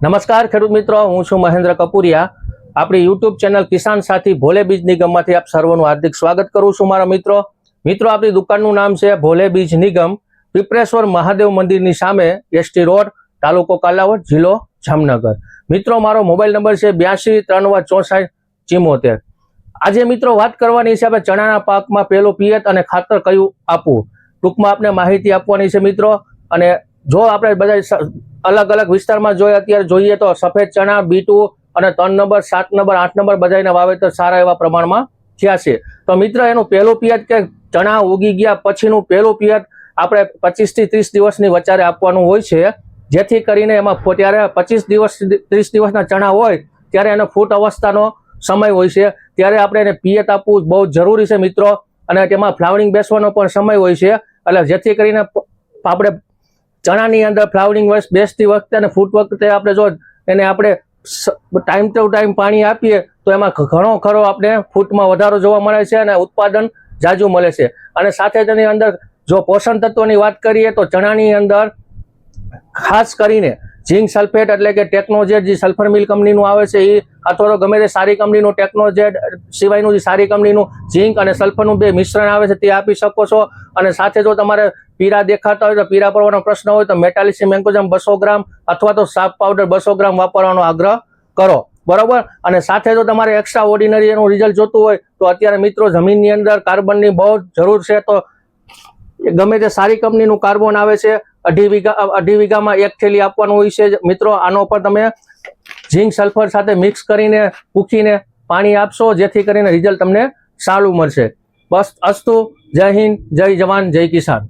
નમસ્કાર ખેડૂત મિત્રો, હું છું મહેન્દ્ર કપુરિયા. આપણી યુટ્યુબ ચેનલ કિસાન સાથી ભોલે બીજ નિગમમાંથી આપ સર્વનું હાર્દિક સ્વાગત કરું છું મારા મિત્રો. મિત્રો, આપણી દુકાનનું નામ છે ભોલે બીજ નિગમ, પીપરેશ્વર મહાદેવ મંદિરની સામે એસટી રોડ, તાલુકો કાલાવડ, જિલ્લો જામનગર. મિત્રો, મારો મોબાઈલ નંબર છે બ્યાસી ત્રણવા ચોસાઠ ચિમોતેર. આજે મિત્રો, વાત કરવાની છે આપણે ચણાના પાકમાં પેલું પિયત અને ખાતર કયું આપવું? ટૂંકમાં આપણે માહિતી આપવાની છે મિત્રો, અને જો આપણે બધા અલગ અલગ વિસ્તારમાં જોઈએ અત્યારે જોઈએ તો સફેદ ચણા, બીટુ અને ત્રણ નંબર, સાત નંબર, આઠ નંબર બધાના વાવેતર સારા એવા પ્રમાણમાં થયા છે. તો મિત્ર, એનું પહેલું પિયત કે ચણા ઉગી ગયા પછીનું પહેલું પિયત આપણે પચીસથી ત્રીસ દિવસની વચારે આપવાનું હોય છે. જેથી કરીને એમાં ત્યારે પચીસ દિવસ, ત્રીસ દિવસના ચણા હોય ત્યારે એનો ફૂટ અવસ્થાનો સમય હોય છે. ત્યારે આપણે એને પિયત આપવું બહુ જરૂરી છે મિત્રો. અને તેમાં ફ્લાવરિંગ બેસવાનો પણ સમય હોય છે. એટલે જેથી કરીને આપણે ચણાની અંદર ફ્લાવરિંગ બેસતી વખતે અને ફૂટ વખતે આપણે જો એને આપણે ટાઈમ ટુ ટાઈમ પાણી આપીએ, તો એમાં ઘણો ખરો આપણે ફૂટમાં વધારો જોવા મળે છે અને ઉત્પાદન જાજુ મળે છે. અને સાથે તેની અંદર જો પોષણ તત્વોની વાત કરીએ તો ચણાની અંદર ખાસ કરીને ઝિંક સલ્ફેટ એટલે કે ટેકનોજેટ જે સલ્ફર મિલ કંપનીનું આવે છે એ અથવા તો ગમે તે સારી કંપનીનું ટેકનોજેટ સિવાયનું જે સારી કંપનીનું ઝીંક અને સલ્ફરનું બે મિશ્રણ આવે છે, તે આપી શકો છો. અને સાથે જો તમારે પીરા દેખાતા હોય તો પીરા પડવાનો પ્રશ્ન હોય તો મેટાલિસી એન્કોજમ બસો ગ્રામ અથવા તો સાફ પાવડર બસો ગ્રામ વાપરવાનો આગ્રહ કરો. બરોબર? અને સાથે જો તમારે એક્સ્ટ્રા ઓર્ડિનરી એનું રિઝલ્ટ જોતું હોય તો અત્યારે મિત્રો જમીનની અંદર કાર્બનની બહુ જરૂર છે, તો ગમે તે સારી કંપનીનું કાર્બન આવે છે અઢી વીઘા અઢી વીઘામાં એક થેલી આપવાનું હોય છે. મિત્રો, આનો પર તમે ઝીંક સલ્ફર સાથે મિક્સ કરીને, પૂખીને પાણી આપશો, જેથી કરીને રિઝલ્ટ તમને સારું મળશે. બસ, અસ્તુ. જય હિન્દ, જય જવાન, જય કિસાન.